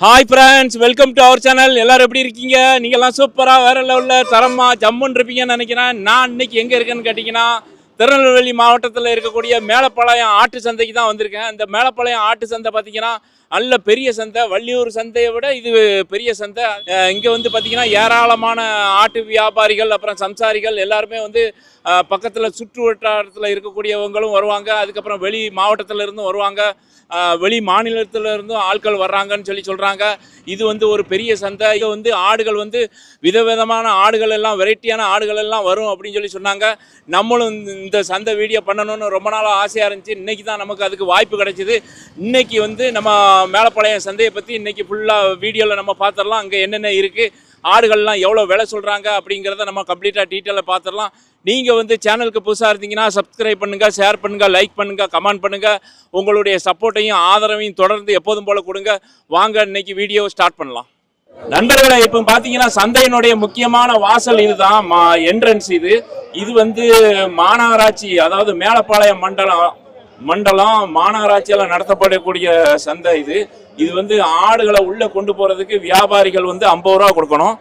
Hi friends welcome to our channel எல்லாரும் எப்படி இருக்கீங்க? நீங்கள்லாம் சூப்பராக வேற லெவலில் தரமாக ஜம்முன்னு இருப்பீங்கன்னு நினைக்கிறேன். நான் இன்னைக்கு எங்கே இருக்கேன்னு கேட்டிங்கன்னா திருநெல்வேலி மாவட்டத்தில் இருக்கக்கூடிய மேலப்பாளையம் ஆட்டு சந்தைக்கு தான் வந்திருக்கேன். இந்த மேலப்பாளையம் ஆட்டு சந்தை பார்த்தீங்கன்னா நல்ல பெரிய சந்தை வள்ளியூர் சந்தையை விட இது பெரிய சந்தை. இங்கே வந்து பார்த்திங்கன்னா ஏராளமான ஆட்டு வியாபாரிகள் அப்புறம் சம்சாரிகள் எல்லாருமே வந்து பக்கத்தில் சுற்று வட்டாரத்தில் இருக்கக்கூடியவங்களும் வருவாங்க. அதுக்கப்புறம் வெளி மாவட்டத்தில் இருந்தும் வருவாங்க. வெளி மாநிலத்தில் இருந்தும் ஆட்கள் வர்றாங்கன்னு சொல்லி சொல்கிறாங்க இது வந்து ஒரு பெரிய சந்தை. இது வந்து ஆடுகள் வந்து விதவிதமான ஆடுகள் எல்லாம் வெரைட்டியான ஆடுகள் எல்லாம் வரும் அப்படின்னு சொல்லி சொன்னாங்க. நம்மளும் இந்த- சந்தை வீடியோ பண்ணணும்னு ரொம்ப நாளாக ஆசையாக இருந்துச்சு. இன்றைக்கி தான் நமக்கு அதுக்கு வாய்ப்பு கிடைச்சிது. இன்றைக்கி வந்து நம்ம மேலப்பாளையம் சந்தையை பற்றி இன்றைக்கி ஃபுல்லாக வீடியோவில் நம்ம பார்த்துடலாம் அங்கே என்னென்ன இருக்குது ஆடுகள்லாம் எவ்வளோ விலை சொல்கிறாங்க அப்படிங்கிறத நம்ம கம்ப்ளீட்டாக டீட்டெயிலாக பார்த்துடலாம் நீங்கள் வந்து சேனலுக்கு புதுசாக இருந்தீங்கன்னா சப்ஸ்கிரைப் பண்ணுங்கள் ஷேர் பண்ணுங்கள் லைக் பண்ணுங்கள் கமெண்ட் பண்ணுங்கள் உங்களுடைய சப்போர்ட்டையும் ஆதரவையும் தொடர்ந்து எப்போதும் போல் கொடுங்க. வாங்க இன்னைக்கு வீடியோ ஸ்டார்ட் பண்ணலாம். நண்பர்களை இப்போ பார்த்தீங்கன்னா சந்தையினுடைய முக்கியமான வாசல் இதுதான் மா என்ட்ரன்ஸ் இது. இது வந்து மாநகராட்சி அதாவது மேலப்பாளையம் மண்டலம் மண்டலம் மாநகராட்சியால் நடத்தப்படக்கூடிய சந்தை இது. இது வந்து ஆடுகளை உள்ளே கொண்டு போகிறதுக்கு வியாபாரிகள் வந்து ஐம்பது ரூபா கொடுக்கணும்.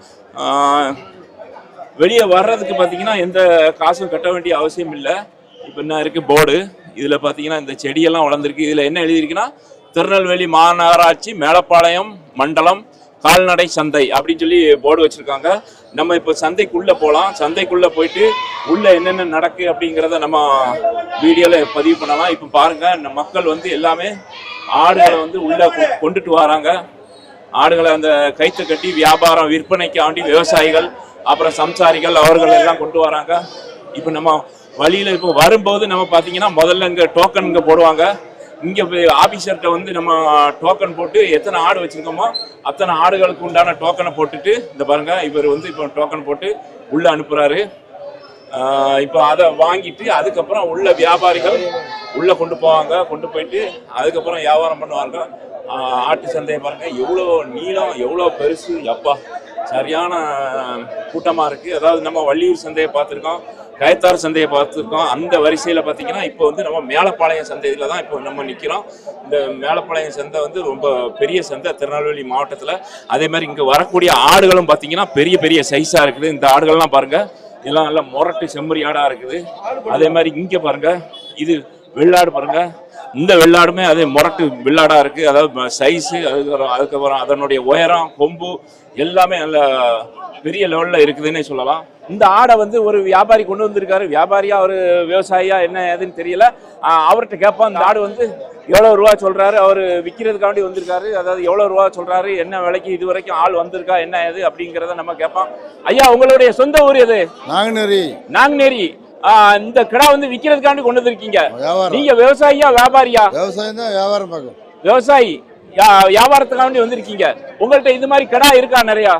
வெளியே வர்றதுக்கு பார்த்தீங்கன்னா எந்த காசும் கட்ட வேண்டிய அவசியம் இல்லை. இப்போ என்ன இருக்குது? போர்டு. இதில் பார்த்தீங்கன்னா இந்த செடியெல்லாம் வளர்ந்துருக்கு. இதில் என்ன எழுதியிருக்குன்னா திருநெல்வேலி மாநகராட்சி மேலப்பாளையம் மண்டலம் கால்நடை சந்தை அப்படின்னு சொல்லி போர்டு வச்சுருக்காங்க. நம்ம இப்போ சந்தைக்குள்ளே போகலாம் சந்தைக்குள்ளே போயிட்டு உள்ளே என்னென்ன நடக்கு அப்படிங்கிறத நம்ம வீடியோவில் பதிவு பண்ணலாம். இப்போ பாருங்கள் இந்த மக்கள் வந்து எல்லாமே ஆடுகளை வந்து உள்ளே கொ- கொண்டுட்டு வராங்க. ஆடுகளை அந்த கைத்து கட்டி வியாபாரம் விற்பனைக்காண்டி விவசாயிகள் அப்புறம் சம்சாரிகள் அவர்கள் எல்லாம் கொண்டு வராங்க. இப்போ நம்ம வழியில் இப்போ வரும்போது நம்ம பார்த்தீங்கன்னா முதல்ல இங்கே டோக்கன் இங்கே போடுவாங்க. இங்கே ஆஃபீஸர்கிட்ட வந்து நம்ம டோக்கன் போட்டு எத்தனை ஆடு வச்சுருக்கோமோ அத்தனை ஆடுகளுக்கு உண்டான டோக்கனை போட்டுட்டு இந்த பாருங்கள் இவர் வந்து இப்போ டோக்கன் போட்டு உள்ளே அனுப்புகிறாரு இப்போ அதை வாங்கிட்டு அதுக்கப்புறம் உள்ள வியாபாரிகள் உள்ளே கொண்டு போவாங்க. கொண்டு போயிட்டு அதுக்கப்புறம் வியாபாரம் பண்ணுவாங்க. ஆட்டு சந்தையை பாருங்கள் எவ்வளோ நீளம் எவ்வளோ பெருசு. எப்பா சரியான கூட்டமாக இருக்குது அதாவது நம்ம வள்ளியூர் சந்தையை பார்த்துருக்கோம். கயத்தார் சந்தையை பார்த்துருக்கோம். அந்த வரிசையில் பார்த்தீங்கன்னா இப்போ வந்து நம்ம மேலப்பாளையம் சந்தையில் தான் இப்போ நம்ம நிற்கிறோம் இந்த மேலப்பாளையம் சந்தை வந்து ரொம்ப பெரிய சந்தை திருநெல்வேலி மாவட்டத்தில். அதே மாதிரி இங்கே வரக்கூடிய ஆடுகளும் பார்த்தீங்கன்னா பெரிய பெரிய சைஸாக இருக்குது. இந்த ஆடுகள்லாம் பாருங்கள் இதெல்லாம் நல்லா முரட்டு செம்மறி ஆடாக இருக்குது. அதே மாதிரி இங்கே பாருங்க. இது வெள்ளாடு பாருங்கள் இந்த வெள்ளாடுமே அதே முரட்டு வெள்ளாடாக இருக்குது அதாவது சைஸு அதுக்கப்புறம் அதுக்கப்புறம் அதனுடைய உயரம் கொம்பு எல்லாமே நல்ல பெரிய லெவலில் இருக்குதுன்னே சொல்லலாம். இந்த ஆடை வந்து ஒரு வியாபாரி கொண்டு வந்திருக்காரு. வியாபாரியா ஒரு விவசாயியா என்ன ஏதுன்னு தெரியல. அவர்கிட்ட கேட்போம். இந்த ஆடு வந்து எவ்வளோ ரூபா சொல்றாரு? அவர் விற்கிறதுக்காண்டி வந்திருக்காரு. அதாவது எவ்வளோ ரூபா சொல்றாரு? என்ன விலைக்கு இது வரைக்கும் ஆள் வந்திருக்கா? என்ன ஏது? அப்படிங்கிறத நம்ம கேட்போம். ஐயா உங்களுடைய சொந்த ஊர் எது? நாங்குநேரி. நாங்குநேரி. இந்த கிடா வந்து விக்கிறதுக்காண்டி கொண்டு வந்திருக்கீங்க. நீங்க விவசாயியா வியாபாரியா? விவசாயம் தான் வியாபாரம் பார்க்கும். விவசாயி. வியாபாரத்துக்காண்டி வந்திருக்கீங்க. உங்கள்ட்ட இது மாதிரி கிடா இருக்கா நிறையா?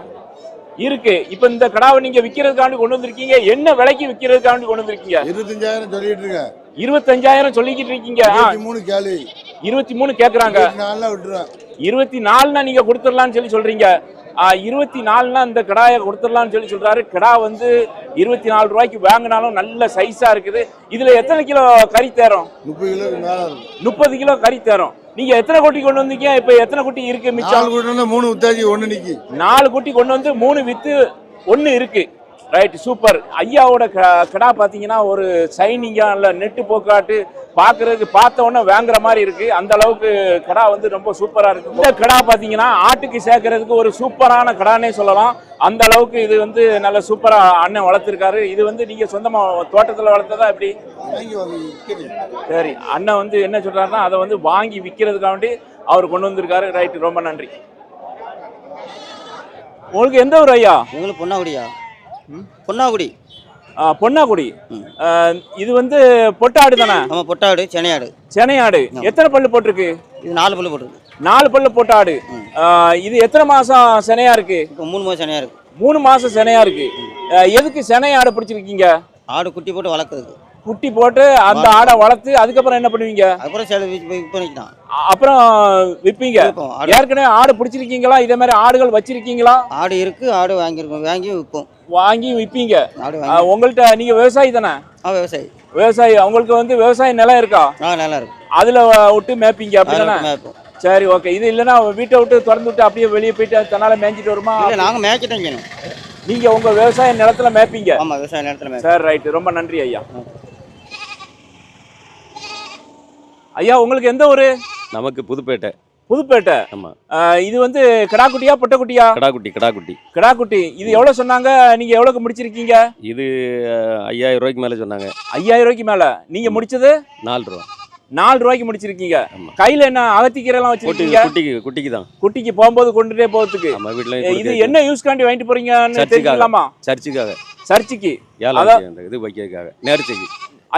இருக்கு. இப்ப இந்த கிடாவை நீங்க விக்கிறதுக்காண்டி கொண்டு வந்திருக்கீங்க. என்ன விலைக்கு விக்கிறதுக்காண்டி கொண்டு வந்திருக்கீங்க? இருபத்தஞ்சாயிரம் சொல்லிட்டு இருக்கேன். இருபத்தஞ்சாயிரம் சொல்லிக்கிட்டு இருக்கீங்க. மூணு கேள்வி. இருபத்தி மூணு கேக்குறாங்க. இருபத்தி நாலுனா நீங்க கொடுத்துடலாம்னு சொல்லி சொல்றீங்க. இருபத்தி நாலுனா இந்த கிடாயை கொடுத்துடலாம்னு சொல்லி சொல்றாரு. கிடா வந்து இருபத்தி நாலு ரூபாய்க்கு வாங்கினாலும் நல்ல சைஸா இருக்குது. இதுல எத்தனை கிலோ கறி தேரும்? முப்பது கிலோ கறி தேரும். நீங்க எத்தனை குட்டி கொண்டு வந்தீங்க? இப்ப எத்தனை குட்டி இருக்கு மிச்சம்? மூணு உத்தாச்சி ஒண்ணு நிக்கி. நாலு குட்டி கொண்டு வந்து மூணு வித்து ஒன்னு இருக்கு. ரைட் சூப்பர் ஐயாவோட க- கிடா பாத்தீங்கன்னா ஒரு சைனிங்கா நல்ல நெட்டு போக்காட்டு பாக்குறதுக்கு பார்த்த உடனே வாங்குற மாதிரி இருக்கு. அந்த அளவுக்கு கிடா வந்து ரொம்ப சூப்பரா இருக்கு. இந்த கிடா பாத்தீங்கன்னா ஆட்டுக்கு சேர்க்கறதுக்கு ஒரு சூப்பரான கிடானே சொல்லலாம். அந்த அளவுக்கு இது வந்து நல்ல சூப்பரா அண்ணன் வளர்த்துருக்காரு. இது வந்து நீங்க சொந்தமா தோட்டத்துல வளர்த்ததா எப்படி. சரி அண்ணன் வந்து என்ன சொல்றாருன்னா அதை வந்து வாங்கி விற்கிறதுக்காண்டி அவர் கொண்டு வந்திருக்காரு. ரைட் ரொம்ப நன்றி. உங்களுக்கு எந்த ஊர் ஐயா? எங்களுக்கு பொன்னாக்குடியா பொன்னாக்குடி ஆ, பொன்னாக்குடி இது வந்து பொட்டாடு தானே? ஆமாம் பொட்டாடு சென்னையாடு. சென்னையாடு. எத்தனை பல்லு போட்டிருக்கு? இது நாலு பல்லு போட்டிருக்கு. நாலு பல்லு போட்டாடு. இது எத்தனை மாசம் செனையா இருக்கு? இப்போ மூணு மாதம் சென்னையா இருக்கு. மூணு மாசம் செனையா இருக்கு. எதுக்கு செனை ஆடு பிடிச்சிருக்கீங்க? ஆடு குட்டி போட்டு வளர்க்குறதுக்கு குட்டி போட்டு அந்த ஆடை வளர்த்து அதுக்கப்புறம் என்ன பண்ணுவீங்க? அதுக்கப்புறம் சில அப்புறம் விற்பீங்க ஏற்கனவே ஆடு பிடிச்சிருக்கீங்களா? இதே மாதிரி ஆடுகள் வச்சிருக்கீங்களா? ஆடு இருக்கு ஆடு வாங்கியிருக்கோம். வாங்கி விற்போம் வாங்கி விற்பீங்க உங்கள்ட்ட நீங்க விவசாயி தானே? விவசாயி. விவசாயி. உங்களுக்கு வந்து விவசாய நிலம் இருக்கா? ஆ நல்லா இருக்கு. அதுல விட்டு மேய்ப்பீங்க மேய்ப்போம். சரி ஓகே இது இல்லைன்னா வீட்டை விட்டு திறந்து விட்டு அப்படியே வெளியே போயிட்டு தன்னால மேய்ஞ்சிட்டு வருமா? நாங்கள் மேய்க்கத்தான் செய்யணும். நீங்க உங்க விவசாய நிலத்துல மேய்ப்பீங்க. ஆமாம் விவசாய மேய்க்க சரி ரைட்டு ரொம்ப நன்றி ஐயா. ஐயா உங்களுக்கு எந்த ஊரு? நமக்கு புதுப்பேட்டை. புதுப்பேட்டை. ஆமா. ஆஹ் இது வந்து கிடாக்குட்டியா பொட்டக்குட்டியா? கடாக்குட்டி கடாக்குட்டி. கிடாக்குட்டி. இது எவ்வளவு சொன்னாங்க? நீங்க எவ்வளவுக்கு முடிச்சிருக்கீங்க? இது ஐயாயிரம் ரூபாய்க்கு மேலே சொன்னாங்க. ஐயாயிரம் ரூபாய்க்கு மேல. நீங்க முடிச்சது? நாலு ரூபா. நாலு ரூபாய்க்கு முடிச்சிருக்கீங்க. கையில என்ன அகத்திக்கீரை எல்லாம் குட்டி வச்சிருக்கீங்க? குட்டிக்கு குட்டிக்கு தான். குட்டிக்கு போகும்போது கொண்டுட்டே போறதுக்கு. நம்ம வீட்டில் இது என்ன யூஸ் காண்டி வாங்கிட்டு போறீங்கன்னு. தெரிஞ்சுக்கலாமா? சர்ச்சுக்காக. சர்ச்சுக்கு. இது வைக்கிறதுக்காக. நேர்ச்சைக்கு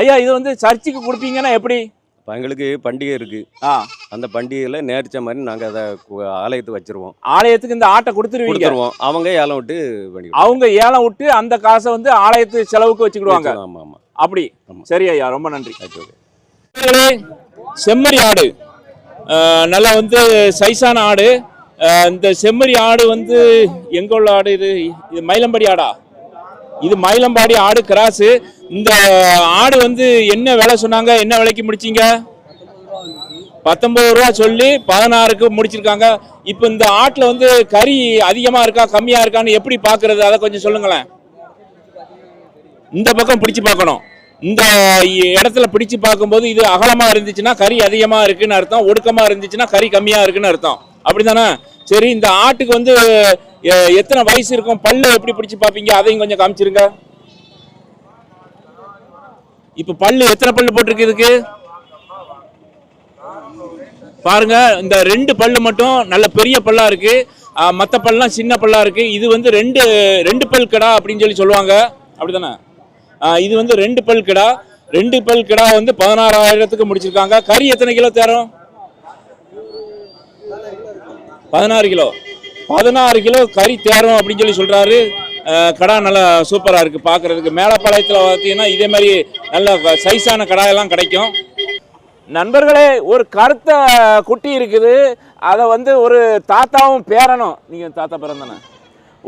ஐயா இது வந்து சர்ச்சுக்கு கொடுப்பீங்கன்னா எப்படி? இப்போ எங்களுக்கு பண்டிகை இருக்கு. ஆ. அந்த பண்டிகையில் நேர்ச்ச மாதிரி நாங்கள் அதை ஆலயத்துக்கு வச்சிருவோம். ஆலயத்துக்கு இந்த ஆட்டை கொடுத்துருவீங்க? கொடுத்துருவோம். அவங்க ஏலம் விட்டு பண்ணிக்கிறோம் அவங்க ஏலம் விட்டு அந்த காசை வந்து ஆலயத்து செலவுக்கு வச்சுக்கிடுவாங்க? ஆமாம் ஆமாம் அப்படி. சரி ஐயா ரொம்ப நன்றி. செம்மறி ஆடு. நல்லா வந்து சைஸான ஆடு. இந்த செம்மறி ஆடு வந்து எங்க உள்ள ஆடு இது? இது மயிலம்படி ஆடா? இது மயிலம்பாடி ஆடு கிராஸு. இந்த ஆடு வந்து என்ன விலை சொன்னாங்க? என்ன விலைக்கு முடிச்சீங்க? பத்தொன்பது ரூபா சொல்லி பதினாறுக்கு முடிச்சிருக்காங்க. இப்போ இந்த ஆட்டில் வந்து கறி அதிகமாக இருக்கா கம்மியாக இருக்கான்னு எப்படி பார்க்கறது அதை கொஞ்சம் சொல்லுங்களேன். இந்த பக்கம் பிடிச்சு பார்க்கணும். இந்த இடத்துல பிடிச்சு பார்க்கும்போது இது அகலமா இருந்துச்சுன்னா கறி அதிகமா இருக்குன்னு அர்த்தம். ஒடுக்கமா இருந்துச்சுன்னா கறி கம்மியா இருக்குன்னு அர்த்தம். அப்படி தானே சரி இந்த ஆட்டுக்கு வந்து எத்தனை வயசு இருக்கும்? பல்லு எப்படி பிடிச்சு பார்ப்பீங்க? அதையும் கொஞ்சம் காமிச்சிருங்க. இப்ப பல்லு எத்தனை பல்லு போட்டிருக்கு இதுக்கு? பாருங்க இந்த ரெண்டு பல்லு மட்டும் நல்ல பெரிய பல்லா இருக்கு. மற்ற மத்த பல்லாம் சின்ன பல்லா இருக்கு. இது வந்து ரெண்டு ரெண்டு பல் கடா அப்படின்னு சொல்லி சொல்லுவாங்க. அப்படிதானே? இது வந்து ரெண்டு பல் கிடா. ரெண்டு பல் கிடா வந்து பதினாறாயிரத்துக்கு முடிச்சிருக்காங்க. கறி எத்தனை கிலோ தேரும்? பதினாறு கிலோ. பதினாறு கிலோ கறி தேரும் அப்படின்னு சொல்லி சொல்றாரு. கடா நல்லா சூப்பராக இருக்குது பார்க்குறதுக்கு மேலப்பாளையத்தில் பார்த்தீங்கன்னா இதே மாதிரி நல்ல சைஸான கடாயெல்லாம் கிடைக்கும். நண்பர்களே ஒரு கருத்த குட்டி இருக்குது. அதை வந்து ஒரு தாத்தாவும் பேரனும் நீங்கள் தாத்தா பிறந்தானே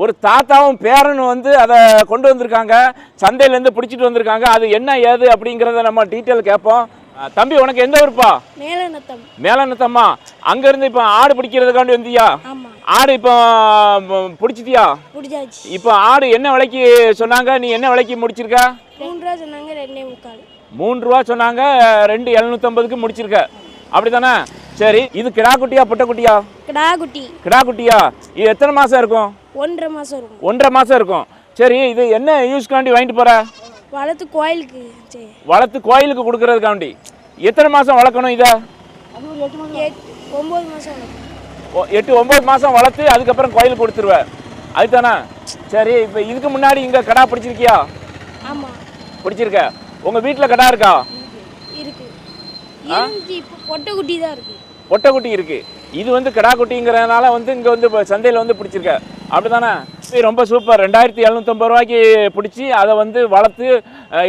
ஒரு தாத்தாவும் பேரனும் வந்து அதை கொண்டு வந்திருக்காங்க. சந்தையிலேருந்து பிடிச்சிட்டு வந்திருக்காங்க. அது என்ன ஏது அப்படிங்கிறத நம்ம டீட்டெயில் கேட்போம். தம்பி உனக்கு எந்த ஊருப்பா? மேலநத்தம் மேலனத்தம்மா? அங்கிருந்து இப்போ ஆடு பிடிக்கிறதுக்காண்டி வந்தியா? ஆடு இப்போ பிடிச்சிட்டியா? பிடிச்சாச்சு. இப்போ ஆடு என்ன விலைக்கு சொன்னாங்க? நீ என்ன விலைக்கு முடிச்சிருக்க? மூணு ரூபா சொன்னாங்க ரெண்டே முக்கால். மூணு ரூபா சொன்னாங்க ரெண்டு எழுநூத்தம்பதுக்கு முடிச்சிருக்க. அப்படிதானே சரி இது கிடா குட்டியா புட்டை குட்டியா? கிடா குட்டி. கிடா குட்டியா? இது எத்தனை மாசம் இருக்கும்? ஒன்றரை மாசம் இருக்கும். ஒன்றரை மாசம் இருக்கும். சரி இது என்ன யூஸ்க்காண்டி வாங்கிட்டு போற? வளர்த்து கோயிலுக்கு சரி வளர்த்து கோயிலுக்கு கொடுக்கறதுக்காண்டி. எத்தனை மாசம் வளர்க்கணும் இதை? எட்- ஒன்பது மாசம் வளர்க்கும் ஒ- எட்டு ஒன்பது மாசம் வளர்த்து அதுக்கப்புறம் கோயிலுக்கு கொடுத்துருவேன் அதுதானே? சரி இப்போ இதுக்கு முன்னாடி இங்க கடா பிடிச்சிருக்கியா? ஆமா. பிடிச்சிருக்க. உங்க வீட்டில் கடா இருக்கா? இருக்கு. இருந்துச்சு இப்போ பொட்டை குட்டி தான் இருக்கு. ஒட்டக்குட்டி இருக்கு. இது வந்து கிடா குட்டிங்கிறதுனால வந்து இங்க வந்து சந்தையில் வந்து பிடிச்சிருக்க. அப்படிதானே இது ரொம்ப சூப்பர் ரெண்டாயிரத்தி எழுநூத்தம்பது ரூபாய்க்கு பிடிச்சி அதை வந்து வளர்த்து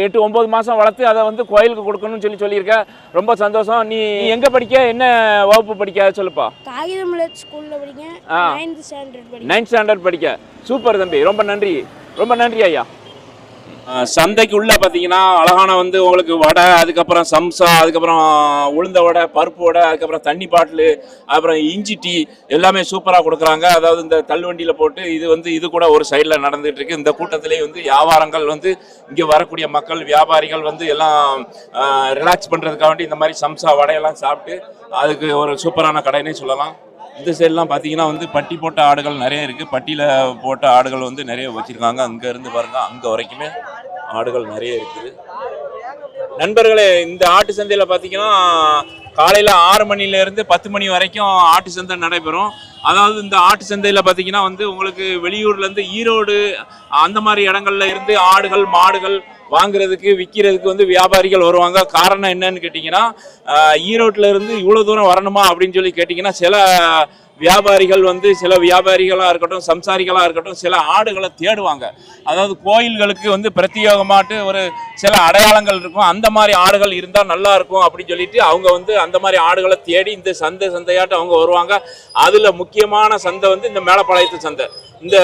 எட்டு ஒன்பது மாதம் வளர்த்து அதை வந்து கோயிலுக்கு கொடுக்கணும்னு சொல்லி சொல்லியிருக்க. ரொம்ப சந்தோஷம். நீ எங்கே படிக்க? என்ன வகுப்பு படிக்க? சொல்லுப்பா. காகிதமலை ஸ்கூல்ல படிக்கேன். நைன்த் ஸ்டாண்டர்ட் படிக்க. சூப்பர் தம்பி. ரொம்ப நன்றி. ரொம்ப நன்றி ஐயா. சந்தைக்கு உள்ள பார்த்தீங்கன்னா அழகான வந்து உங்களுக்கு வடை அதுக்கப்புறம் சம்சா அதுக்கப்புறம் உளுந்த வடை பருப்பு வடை அதுக்கப்புறம் தண்ணி பாட்டிலு அப்புறம் இஞ்சி டீ எல்லாமே சூப்பராக கொடுக்குறாங்க. அதாவது இந்த தள்ளுவண்டியில் போட்டு இது வந்து இது கூட ஒரு சைடில் நடந்துகிட்டு இருக்கு. இந்த கூட்டத்திலே வந்து வியாபாரங்கள் வந்து இங்கே வரக்கூடிய மக்கள் வியாபாரிகள் வந்து எல்லாம் ரிலாக்ஸ் பண்ணுறதுக்காக வேண்டி இந்த மாதிரி சம்சா வடையெல்லாம் சாப்பிட்டு அதுக்கு ஒரு சூப்பரான கடைன்னே சொல்லலாம். இந்த சைட்லாம் பார்த்தீங்கன்னா வந்து பட்டி போட்ட ஆடுகள் நிறைய இருக்குது பட்டியில் போட்ட ஆடுகள் வந்து நிறைய வச்சுருக்காங்க. அங்கே இருந்து பாருங்க அங்கே வரைக்குமே ஆடுகள் நிறைய இருக்குது. நண்பர்களே இந்த ஆட்டு சந்தையில் பார்த்தீங்கன்னா காலையில் ஆறு மணிலேருந்து பத்து மணி வரைக்கும் ஆட்டு சந்தை நடைபெறும். அதாவது இந்த ஆட்டு சந்தையில் பார்த்தீங்கன்னா வந்து உங்களுக்கு வெளியூர்லேருந்து ஈரோடு அந்த மாதிரி இடங்கள்ல இருந்து ஆடுகள் மாடுகள் வாங்குறதுக்கு விற்கிறதுக்கு வந்து வியாபாரிகள் வருவாங்க. காரணம் என்னன்னு கேட்டிங்கன்னா ஈரோட்டில் இருந்து இவ்வளோ தூரம் வரணுமா அப்படின்னு சொல்லி கேட்டிங்கன்னா சில வியாபாரிகள் வந்து சில வியாபாரிகளாக இருக்கட்டும் சம்சாரிகளாக இருக்கட்டும் சில ஆடுகளை தேடுவாங்க. அதாவது கோயில்களுக்கு வந்து பிரத்யேகமாட்டு ஒரு சில அடையாளங்கள் இருக்கும். அந்த மாதிரி ஆடுகள் இருந்தால் நல்லா இருக்கும் அப்படின்னு சொல்லிட்டு அவங்க வந்து அந்த மாதிரி ஆடுகளை தேடி இந்த சந்தை சந்தையாட்டு அவங்க வருவாங்க. அதில் முக்கியமான சந்தை வந்து இந்த மேலப்பாளையத்து சந்தை. இந்த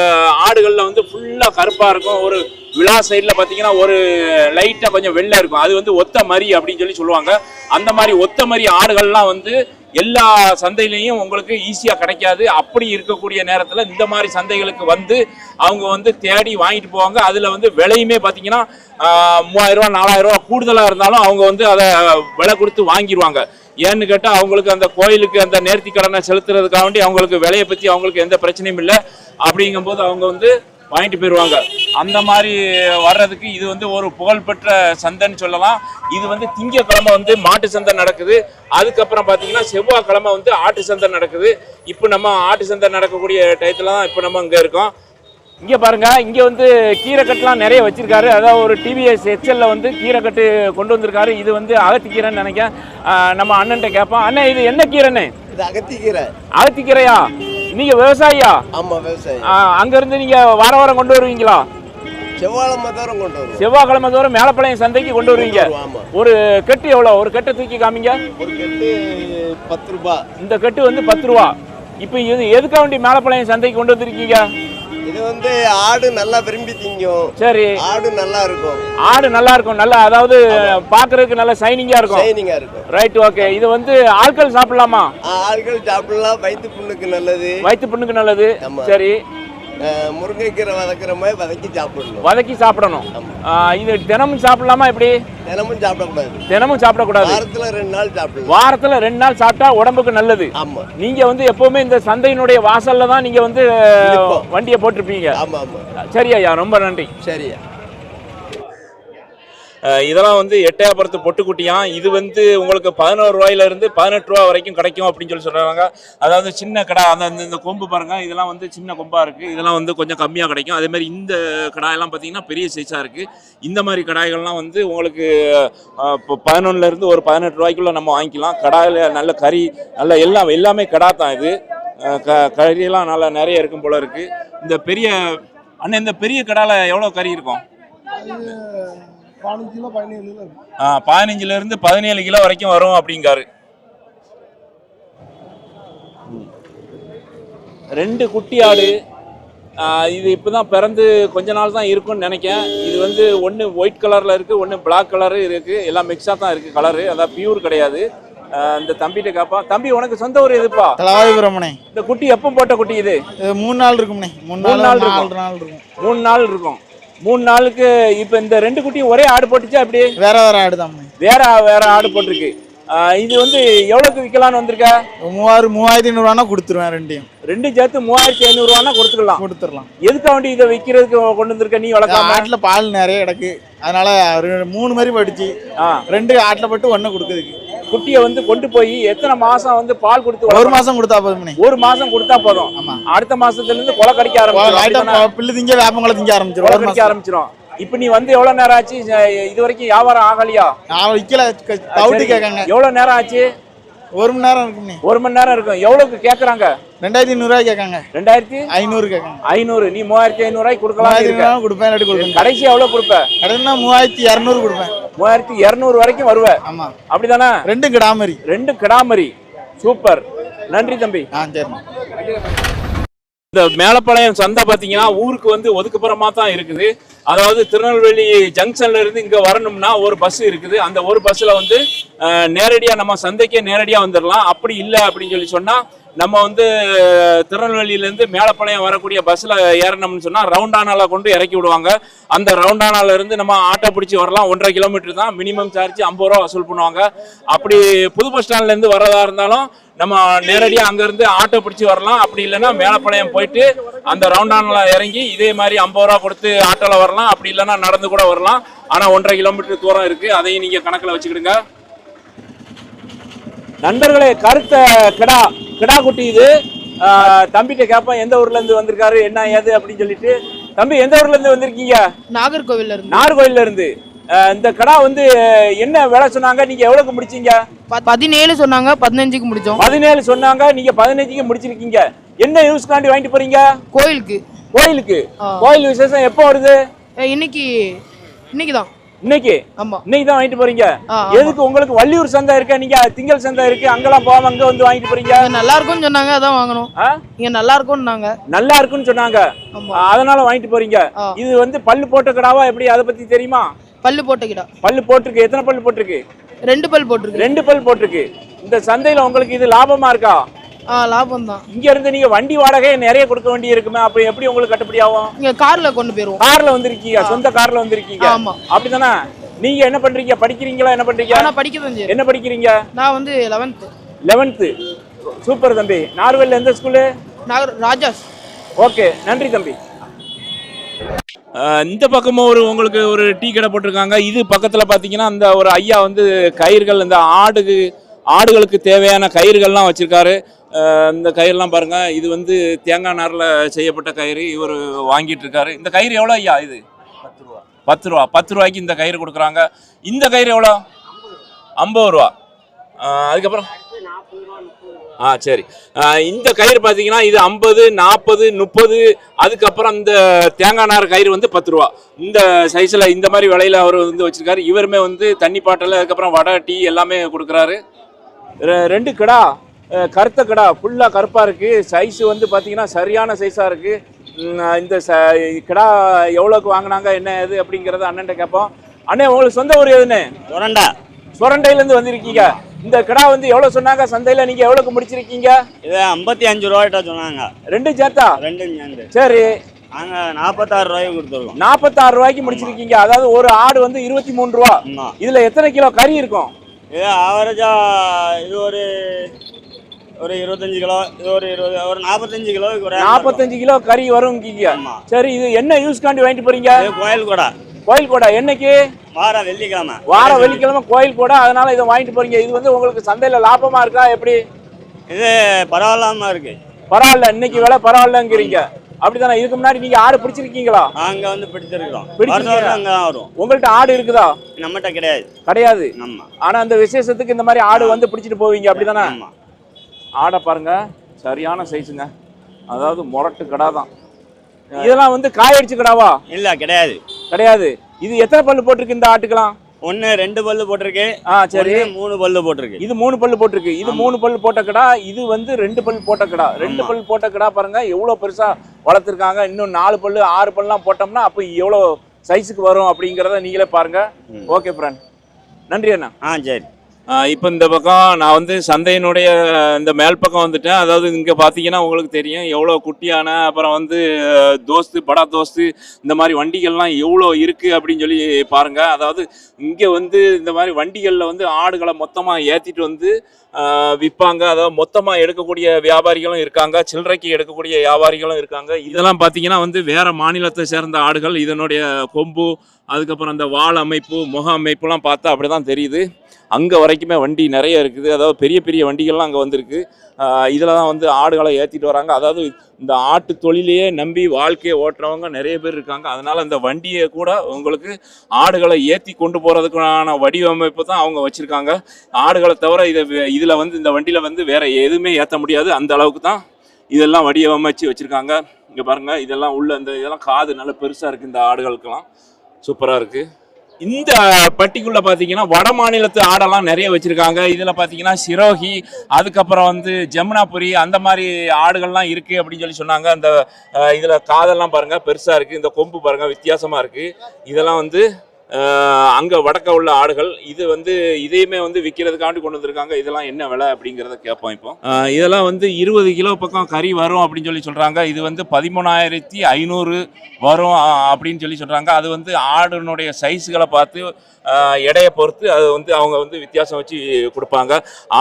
ஆடுகளில் வந்து ஃபுல்லாக கருப்பாக இருக்கும். ஒரு விழா சைடில் பார்த்தீங்கன்னா ஒரு லைட்டாக கொஞ்சம் வெள்ளை இருக்கும். அது வந்து ஒத்த மரி அப்படின்னு சொல்லி சொல்லுவாங்க. அந்த மாதிரி ஒத்த மரி ஆடுகள்லாம் வந்து எல்லா சந்தையிலையும் உங்களுக்கு ஈஸியாக கிடைக்காது. அப்படி இருக்கக்கூடிய நேரத்தில் இந்த மாதிரி சந்தைகளுக்கு வந்து அவங்க வந்து தேடி வாங்கிட்டு போவாங்க. அதில் வந்து விலையுமே பார்த்தீங்கன்னா மூவாயிரரூவா நாலாயிரரூவா கூடுதலாக இருந்தாலும் அவங்க வந்து அதை விலை கொடுத்து வாங்கிடுவாங்க ஏன்னு கேட்டால் அவங்களுக்கு அந்த கோயிலுக்கு அந்த நேர்த்தி கடனை செலுத்துறதுக்காக வேண்டி அவங்களுக்கு விலையை பற்றி அவங்களுக்கு எந்த பிரச்சனையும் இல்லை. அப்படிங்கும்போது அவங்க வந்து வாங்கிட்டு போயிடுவாங்க அந்த மாதிரி வர்றதுக்கு இது வந்து ஒரு புகழ்பெற்ற சந்தைன்னு சொல்லலாம். இது வந்து திங்கக்கிழமை வந்து மாட்டு சந்தை நடக்குது. அதுக்கப்புறம் பார்த்தீங்கன்னா செவ்வாய்க்கிழமை வந்து ஆட்டு சந்தை நடக்குது. இப்போ நம்ம ஆட்டு சந்தை நடக்கக்கூடிய டயத்துல தான் இப்போ நம்ம இங்கே இருக்கோம். இங்கே பாருங்க இங்கே வந்து கீரைக்கட்டுலாம் நிறைய வச்சிருக்காரு. அதாவது ஒரு டிவிஎஸ் எக்ஸல்ல வந்து கீரைக்கட்டு கொண்டு வந்திருக்காரு. இது வந்து அகத்திக்கீரைன்னு நினைக்கிறேன். நம்ம அண்ணன்ட்ட கேட்போம். அண்ணன் இது என்ன கீரைண்ணே? இது அகத்திக்கீரை. அகத்திக்கீரையா? நீங்க விவசாயியா? ஆமா விவசாயம் ஆஹ் அங்க இருந்து நீங்க வார வாரம் கொண்டு வருவீங்களா? செவ்வாழை தோறும் கொண்டு வருவோம். செவ்வாய்க்கிழமை தோறும் மேலப்பாளையம் சந்தைக்கு கொண்டு வருவீங்க. ஒரு கட்டு எவ்வளோ? ஒரு கட்டை தூக்கி காமிங்க. ஒரு கட்டு பத்து ரூபாய் இந்த கட்டு வந்து பத்து ரூபா. இப்போ இது எதுக்காக வேண்டி மேலப்பாளையம் சந்தைக்கு கொண்டு வந்திருக்கீங்க? இது வந்து ஆடு நல்லா விரும்பி திங்கும். சரி. ஆடு நல்லா இருக்கும். ஆடு நல்லா இருக்கும். நல்லா அதாவது பார்க்கறதுக்கு நல்ல சைனிங்கா இருக்கும். ஷைனிங்கா இருக்கும். ரைட் ஓகே இது வந்து ஆட்கள் சாப்பிடலாமா? ஆட்கள் சாப்பிடலாம். வயிற்று புண்ணுக்கு நல்லது. வயிற்று புண்ணுக்கு நல்லது. சரி. முருங்கைக்கீரை வதக்குற மாதிரி வதக்கி சாப்பிடணும். வதக்கி சாப்பிடணும். இது தினமும் சாப்பிடலாமா எப்படி? தினமும் சாப்பிடக்கூடாது. தினமும் சாப்பிடக்கூடாது. வாரத்துல ரெண்டு நாள் சாப்பிடலாம். வாரத்துல ரெண்டு நாள் சாப்பிட்டா உடம்புக்கு நல்லது. ஆமா. நீங்க வந்து எப்பவுமே இந்த சந்தையினுடைய வாசல்ல தான் நீங்க வந்து. வண்டியை போட்டிருப்பீங்க. ஆமா ஆமா. சரி ஐயா ரொம்ப நன்றி. சரியா. இதெல்லாம் வந்து எட்டயபுரத்து பொட்டுக்குட்டியாம் இது வந்து உங்களுக்கு பதினோரு ரூபாயிலிருந்து பதினெட்டு ரூபா வரைக்கும் கிடைக்கும் அப்படின்னு சொல்லி சொல்கிறாங்க அதாவது சின்ன கடை அந்த இந்த- இந்த கொம்பு பாருங்க இதெல்லாம் வந்து சின்ன கொம்பாக இருக்குது இதெல்லாம் வந்து கொஞ்சம் கம்மியாக கிடைக்கும். அதே மாதிரி இந்த கடாயெல்லாம் பார்த்தீங்கன்னா பெரிய சைஸாக இருக்குது இந்த மாதிரி கடாய்கள்லாம் வந்து உங்களுக்கு அஹ், இப்போ ஒரு பதினெட்டு ரூபாய்க்குள்ளே நம்ம வாங்கிக்கலாம். கடாயில் நல்ல கறி நல்ல எல்லாம் எல்லாமே கடா தான் இது. க கறியெல்லாம் நல்லா நிறைய இருக்கும் போல இருக்குது இந்த பெரிய அண்ணன் இந்த பெரிய கடாயில் எவ்வளோ கறி இருக்கும்? பதினஞ்சு கிலோ பதினேழு கிலோ இருக்கும் ஆ, பதினஞ்சுல இருந்து பதினேழு கிலோ வரைக்கும் வரும் அப்படிங்காரு. ரெண்டு குட்டி ஆடு. இது இப்பதான் பிறந்து கொஞ்ச நாள் தான் இருக்கும்னு நினைக்கிறேன் இது வந்து ஒன்று ஒயிட் கலர்ல இருக்கு ஒன்று Black கலரு இருக்கு. எல்லாம் மிக்ஸாக தான் இருக்கு கலரு அதான் பியூர் கிடையாது. இந்த தம்பிகிட்ட கேப்பா. தம்பி உனக்கு சொந்த ஊர் எதுப்பா? தலவாதிபுரம்ண்ணே இந்த குட்டி எப்போ போட்ட குட்டி இது? இது மூணு நாள் இருக்கும்ண்ணே மூணு மூணு நாள். நாள் இருக்கும். மூணு நாள் இருக்கும். மூணு நாளுக்கு இப்போ இந்த ரெண்டு குட்டியும் ஒரே ஆடு போட்டுச்சா அப்படி வேற வேற ஆடுதாம்ண்ணே வேற வேற ஆடு போட்டிருக்கு. இது வந்து எவ்வளவுக்கு விற்கலான்னு வந்திருக்க? மூவாயிரம் மூவாயிரத்தி ஐநூறுவானா கொடுத்துருவேன் ரெண்டையும். ரெண்டு சேர்த்து மூவாயிரத்தி ஐநூறுவானா கொடுத்துக்கலாம். கொடுத்துடலாம் எதுக்காக வேண்டி இதை விற்கிறதுக்கு கொண்டு வந்திருக்க? நீ வளர்க்காம? ஆட்டுல பால் நிறைய கிடக்கு. அதனால மூணு மாதிரி படிச்சு ஆ, ரெண்டு ஆட்டுல பட்டு ஒண்ணு கொடுக்குதுக்கு குட்டியை வந்து கொண்டு போய் எத்தனை மாசம் வந்து பால் கொடுத்து ஒரு? மாசம் கொடுத்தா போதும்ண்ணே ஒரு மாசம் கொடுத்தா போதும். அடுத்த மாசத்துல இருந்து கொலை கடிக்க ஆரம்பிச்சிடும் பில்லு திங்க வேப்பங்களை திங்க ஆரம்பிச்சிடும் கொலை கடிக்க ஆரம்பிச்சிடும் இப்ப நீ வந்து எவ்வளவு நேரம் ஆச்சு? இது வரைக்கும் வியாபாரம் ஆகலையா? நான் விக்கல தவிட்டு. கேட்காங்க எவ்வளவு நேரம் ஆச்சு? ஒரு மணி நேரம் இருக்கும்ண்ணே ஒரு மணி நேரம் இருக்கும். எவ்வளவுக்கு கேக்குறாங்க? ரெண்டாயிரத்தி ஐநூறுரூவா கேட்காங்க. ரெண்டாயிரத்தி ஐநூறு கேட்காங்க. ஐநூறு. நீ மூவாயிரத்தி ஐநூறு கொடுக்கலாம் ஐநூறு கொடுப்பேன் இல்லாட்டி கொடுப்பேன். கடைசி எவ்வளவு கொடுப்ப? கடைசினா மூவாயிரத்தி இரநூறு கொடுப்பேன். மூவாயிரத்தி இருநூறு வரைக்கும் வருவ. ஆமா. அப்படிதானே? ரெண்டும் கிடாமரி. ரெண்டு கிடாமரி. சூப்பர். நன்றி தம்பி. ஆ சரிண்ணே இந்த மேலப்பாளையம் சந்தை பார்த்தீங்கன்னா ஊருக்கு வந்து ஒதுக்குப்புறமா தான் இருக்குது. அதாவது திருநெல்வேலி ஜங்ஷன்ல இருந்து இங்க வரணும்னா ஒரு பஸ் இருக்குது. அந்த ஒரு பஸ்ல வந்து அஹ், நேரடியா நம்ம சந்தைக்கே நேரடியா வந்துடலாம் அப்படி இல்லை அப்படின்னு சொல்லி சொன்னா நம்ம வந்து திருநெல்வேலியிலேருந்து மேலப்பாளையம் வரக்கூடிய பஸ்ஸில் ஏறணும்னு சொன்னால் ரவுண்டானாவில் கொண்டு இறக்கி விடுவாங்க. அந்த ரவுண்டானாலேருந்து நம்ம ஆட்டோ பிடிச்சி வரலாம். ஒன்றரை கிலோமீட்டர் தான். மினிமம் சார்ஜ் ஐம்பது ரூபா வசூல் பண்ணுவாங்க. அப்படி புது பஸ் ஸ்டாண்ட்லேருந்து வரதா இருந்தாலும் நம்ம நேரடியாக அங்கேருந்து ஆட்டோ பிடிச்சி வரலாம். அப்படி இல்லைன்னா மேலப்பாளையம் போயிட்டு அந்த ரவுண்டானில் இறங்கி இதே மாதிரி ஐம்பது ரூபா கொடுத்து ஆட்டோவில் வரலாம். அப்படி இல்லைன்னா நடந்து கூட வரலாம். ஆனால் ஒன்றரை கிலோமீட்டர் தூரம் இருக்குது அதையும் நீங்கள் கணக்கில் வச்சுக்கிடுங்க. நண்பர்களே கருத்த கிடா கிடா குட்டி இது. ஆஹ், தம்பிகிட்ட கேட்பேன் எந்த ஊர்ல இருந்து வந்திருக்காரு என்ன ஏது அப்படின்னு சொல்லிட்டு. தம்பி எந்த ஊர்ல இருந்து வந்திருக்கீங்க? நாகர்கோவில்ல இருந்து. நாகர்கோயில்ல இருந்து. இந்த கடா வந்து என்ன விலை சொன்னாங்க? நீங்க எவ்வளவுக்கு முடிச்சீங்க? பதினேழு சொன்னாங்க பதினஞ்சுக்கு முடிச்சோம். பதினேழு சொன்னாங்க நீங்க பதினஞ்சுக்கு முடிச்சிருக்கீங்க. என்ன யூஸ்காண்டி வாங்கிட்டு போறீங்க? கோயிலுக்கு. கோயிலுக்கு. கோயில் விசேஷம் எப்போ வருது? இன்னைக்கு இன்னைக்கு தான் இன்னைக்கு? இன்னைக்கு தான் வாங்கிட்டு போறீங்க. எதுக்கு உங்களுக்கு வள்ளியூர் சந்தை இருக்க? நீங்க திங்கள் சந்தை இருக்கு. அங்கெல்லாம் போகாம அங்க வந்து வாங்கிட்டு போறீங்க? நல்லா இருக்கும்னு சொன்னாங்க அதான் வாங்கணும்? இங்க நல்லா இருக்கும்னாங்க. நல்லா இருக்குன்னு சொன்னாங்க. அதனால வாங்கிட்டு போறீங்க. இது வந்து பல்லு போட்ட கடாவா? எப்படி? அதை பத்தி தெரியுமா? பல்லு போட்ட கிடா. பல்லு போட்டிருக்கு. எத்தனை பல்லு போட்டிருக்கு? ரெண்டு பல் போட்டிருக்கு. ரெண்டு பல் போட்டிருக்கு. இந்த சந்தையில உங்களுக்கு இது லாபமா இருக்கா? லாபம் தான் இங்க இருந்து நீங்க வண்டி வாடகை நிறைய கொடுக்க வேண்டி இருக்குமே அப்ப எப்படி உங்களுக்கு கட்டுப்படி ஆகும்? இங்க கார்ல கொண்டு போயிருவோம். கார்ல வந்திருக்கீங்க சொந்த கார்ல வந்திருக்கீங்க. ஆமா. அப்படிதானே? நீங்க என்ன பண்றீங்க? படிக்கிறீங்களா? என்ன பண்றீங்க? ஆனா படிக்க தான் செய்றேன். என்ன படிக்கிறீங்க? நான் வந்து லெவன்த்து லெவன்த்து சூப்பர் தம்பி. நார்வேல் எந்த ஸ்கூலு நாகர் ராஜாஸ். ஓகே நன்றி தம்பி. இந்த பக்கமும் ஒரு உங்களுக்கு ஒரு டீ கடை போட்டிருக்காங்க. இது பக்கத்தில் பார்த்தீங்கன்னா அந்த ஒரு ஐயா வந்து கயிறுகள் இந்த ஆடுக்கு ஆடுகளுக்கு தேவையான கயிறுகள்லாம் வச்சிருக்காரு. இந்த கயிறுலாம் பாருங்க. இது வந்து தேங்காய் நாரில் செய்யப்பட்ட கயிறு. இவர் வாங்கிட்டு இருக்காரு இந்த கயிறு எவ்வளோ ஐயா இது? பத்து ரூபா. பத்து ரூபாய்க்கு இந்த கயிறு கொடுக்குறாங்க. இந்த கயிறு எவ்வளோ? ஐம்பது ரூபா. அதுக்கப்புறம்? ஆ சரி. இந்த கயிறு பார்த்தீங்கன்னா இது ஐம்பது நாற்பது முப்பது அதுக்கப்புறம் இந்த தேங்காய் நார் கயிறு வந்து பத்து ரூபா. இந்த சைஸில் இந்த மாதிரி விலையில அவர் வந்து வச்சிருக்காரு. இவருமே வந்து தண்ணி பாட்டில் அதுக்கப்புறம் வடை டீ எல்லாமே கொடுக்குறாரு. ரெண்டு கிடா? கருத்த கிடா ஃபுல்லாக கருப்பாக இருக்குது சைஸ் வந்து பார்த்தீங்கன்னா சரியான சைஸாக இருக்குது இந்த ச கிடா எவ்வளோக்கு வாங்கினாங்க என்ன ஏது அப்படிங்கிறத அண்ணன்ட்ட கேட்போம். அண்ணே உங்களுக்கு சொந்த ஊர் எதுன்னு? சுரண்டா. சுரண்டையிலேருந்து வந்திருக்கீங்க. இந்த கிடா வந்து எவ்வளோ சொன்னாங்க? சந்தையில் நீங்கள் எவ்வளோக்கு முடிச்சிருக்கீங்க? இது ஐம்பத்தி அஞ்சு ரூபாய்ட்ட சொன்னாங்க. ரெண்டு சேர்த்தா? ரெண்டும் சேர்ந்து. சரி. நாங்கள் நாற்பத்தாறு ரூபாய்க்கு கொடுத்துருக்கோம். நாற்பத்தாறு ரூபாய்க்கு முடிச்சிருக்கீங்க. அதாவது ஒரு ஆடு வந்து இருபத்தி மூணு ரூபா. இதுல எத்தனை கிலோ கறி இருக்கும்? இது ஆவரேஜா இது ஒரு ஒரு இருபத்தஞ்சு கிலோ ஒரு இருபது ஒரு நாற்பத்தஞ்சு ஒரு நாற்பத்தஞ்சு கிலோ கறி ஆமா. சரி இது என்ன யூஸ் காண்டி வாங்கிட்டு போறீங்க? கோயில் கூட. கோயில் கூட. என்னைக்கு? வார வெள்ளிக்கிழமை. வார வெள்ளிக்கிழமை கோயில் கூட. அதனால இதை வாங்கிட்டு போறீங்க. இது வந்து உங்களுக்கு சந்தையில லாபமா இருக்கா? எப்படி? இது பரவாயில்லாம இருக்கு. பரவாயில்ல. இன்னைக்கு விலை பரவாயில்லங்கிறீங்க. அப்படிதானே இதுக்கு முன்னாடி நீங்க ஆடு பிடிச்சிருக்கீங்களா? நாங்க வந்து பிடிச்சிருக்கிறோம். பிடிச்சிருக்கீங்க? அங்கே வரும். உங்கள்ட்ட ஆடு இருக்குதா? நம்மகிட்ட கிடையாது. கிடையாது. நம்ம ஆனா அந்த விசேஷத்துக்கு இந்த மாதிரி ஆடு வந்து பிடிச்சிட்டு போவீங்க. அப்படிதானே ஆமா. ஆடை பாருங்க சரியான சைஸுங்க அதாவது முரட்டு கடா தான். இதெல்லாம் வந்து காயடிச்சு கடாவா? இல்ல கிடையாது. கிடையாது. இது எத்தனை பல்லு போட்டிருக்கு இந்த ஆட்டுக்கெல்லாம்? ஒண்ணு ரெண்டு பல்லு போட்டிருக்கு. ஆ சரி. மூணு பல்லு போட்டிருக்கு. இது மூணு பல்லு போட்டிருக்கு. இது. மூணு பல்லு போட்ட கடா இது வந்து ரெண்டு பல்லு போட்ட கடா. ரெண்டு. பல்லு போட்ட கடா பாருங்க எவ்வளவு பெருசா வளர்த்துருக்காங்க. இன்னும் நாலு பல்லு ஆறு பல்லாம் போட்டோம்னா அப்போ எவ்வளோ சைஸுக்கு வரும் அப்படிங்கிறத நீங்களே பாருங்க. ம். ஓகே ஃப்ரெண்ட் நன்றி அண்ணா. ஆ சரி. இப்போ இந்த பக்கம் நான் வந்து சந்தையினுடைய இந்த மேல் பக்கம் வந்துட்டேன். அதாவது இங்கே பார்த்தீங்கன்னா உங்களுக்கு தெரியும் எவ்வளோ குட்டியான அப்புறம் வந்து தோஸ்து படா தோஸ்து இந்த மாதிரி வண்டிகள்லாம் எவ்வளோ இருக்குது அப்படின்னு சொல்லி பாருங்கள் அதாவது இங்கே வந்து இந்த மாதிரி வண்டிகளில் வந்து ஆடுகளை மொத்தமாக ஏற்றிட்டு வந்து விற்பாங்க அதாவது மொத்தமாக எடுக்கக்கூடிய வியாபாரிகளும் இருக்காங்க. சில்லறைக்கு எடுக்கக்கூடிய வியாபாரிகளும் இருக்காங்க. இதெல்லாம் பார்த்தீங்கன்னா வந்து வேறு மாநிலத்தை சேர்ந்த ஆடுகள். இதனுடைய கொம்பு அதுக்கப்புறம் அந்த வால் அமைப்பு முக அமைப்புலாம் பார்த்தா அப்படி தான் தெரியுது. அங்கே வரைக்குமே வண்டி நிறைய இருக்குது. அதாவது பெரிய பெரிய வண்டிகள்லாம் அங்கே வந்திருக்கு. இதில் தான் வந்து ஆடுகளை ஏற்றிட்டு வராங்க. அதாவது இந்த ஆட்டு தொழிலையே நம்பி வாழ்க்கையை ஓட்டுறவங்க நிறைய பேர் இருக்காங்க. அதனால் இந்த வண்டியை கூட உங்களுக்கு ஆடுகளை ஏற்றி கொண்டு போகிறதுக்கான வடிவமைப்பு தான் அவங்க வச்சுருக்காங்க. ஆடுகளை தவிர இதை இதில் வந்து இந்த வண்டியில் வந்து வேறு எதுவுமே ஏற்ற முடியாது. அந்த அளவுக்கு தான் இதெல்லாம் வடிவமைச்சு வச்சுருக்காங்க. இங்கே பாருங்கள் இதெல்லாம் உள்ள இந்த இதெல்லாம் காது நல்லா பெருசாக இருக்குது இந்த ஆடுகளுக்கெல்லாம். சூப்பராக இருக்குது இந்த பட்டிக்குள்ள பார்த்தீங்கன்னா வட மாநிலத்து ஆடெல்லாம் நிறைய வச்சுருக்காங்க. இதில் பார்த்தீங்கன்னா சிரோகி அதுக்கப்புறம் வந்து ஜமுனாபுரி அந்த மாதிரி ஆடுகள்லாம் இருக்குது அப்படின்னு சொல்லி சொன்னாங்க. அந்த இதில் காதெல்லாம் பாருங்கள் பெருசாக இருக்குது இந்த கொம்பு பாருங்கள் வித்தியாசமாக இருக்குது இதெல்லாம் வந்து அங்கே வடக்க உள்ள ஆடுகள் இது வந்து இதையுமே வந்து விற்கிறதுக்காண்டி கொண்டு வந்திருக்காங்க. இதெல்லாம் என்ன விலை அப்படிங்கிறத கேட்போம் இப்போ. இதெல்லாம் வந்து இருபது கிலோ பக்கம் கறி வரும் அப்படின்னு சொல்லி சொல்கிறாங்க இது வந்து பதிமூணாயிரத்தி ஐநூறு வரும் அப்படின்னு சொல்லி சொல்கிறாங்க அது வந்து ஆடுனுடைய சைஸுகளை பார்த்து எடையை பொறுத்து அது வந்து அவங்க வந்து வித்தியாசம் வச்சு கொடுப்பாங்க.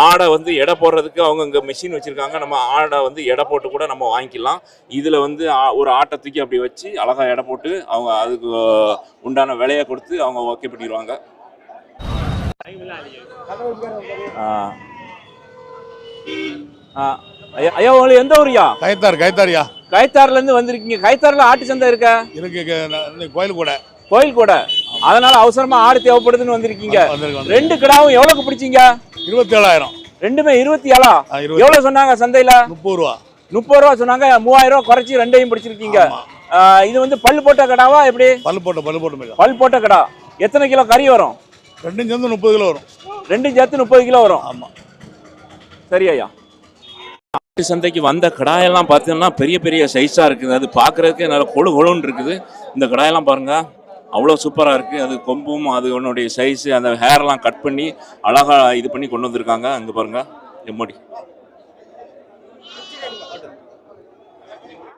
ஆடை வந்து எடை போடுறதுக்கு அவங்க இங்கே மிஷின் வச்சுருக்காங்க. நம்ம ஆடை வந்து எடை போட்டு கூட நம்ம வாங்கிக்கலாம். இதில் வந்து ஆ- ஒரு ஆட்டை தூக்கி அப்படி வச்சு அழகாக எடை போட்டு அவங்க அதுக்கு உண்டான விலையை கொடுத்து அவங்க ஓகே பண்ணிடுவாங்க. ஐயா உங்களுக்கு எந்த ஊரியா கைத்தார் கைத்தாரியா கைத்தாறுல இருந்து வந்திருக்கீங்க. கைத்தாறுல ஆட்டு சந்தை இருக்க? இருக்கு கோயில் கூட. கோயில் கூட. அதனால அவசரமா ஆடு தேவைப்படுதுன்னு வந்திருக்கீங்க. வந்திருக்கு வந்து ரெண்டு கிடாவும் எவ்வளவுக்கு பிடிச்சீங்க? இருபத்தி ஏழாயிரம் ரெண்டுமே இருபத்தி ஏழா எவ்வளவு சொன்னாங்க சந்தையில? முப்பது ரூபா. முப்பது ரூபா சொன்னாங்க மூவாயிரம் ரூபா குறைச்சி ரெண்டையும் பிடிச்சிருக்கீங்க. இது வந்து பல்லு போட்ட கடாவா எப்படி? பல்லு போட்ட பல்லு போட்ட பல் போட்ட கடா. எத்தனை கிலோ கறி வரும்? ரெண்டும் சேர்ந்து முப்பது கிலோ வரும். ரெண்டும் சேர்த்து முப்பது கிலோ வரும். ஆமா. சரி ஐயா. ஆட்டு சந்தைக்கு வந்த கடாயெல்லாம் பார்த்தீங்கன்னா பெரிய பெரிய சைஸாக இருக்குது. அது பார்க்குறதுக்கே நல்ல கொழு கொழுன்னு இருக்குது. இந்த கடாயெல்லாம் பாருங்க அவ்வளோ சூப்பராக இருக்குது அது கொம்பும் அது உன்னுடைய சைஸு அந்த ஹேர்லாம் கட் பண்ணி அழகாக இது பண்ணி கொண்டு வந்திருக்காங்க. அங்கே பாருங்க எம்மாடி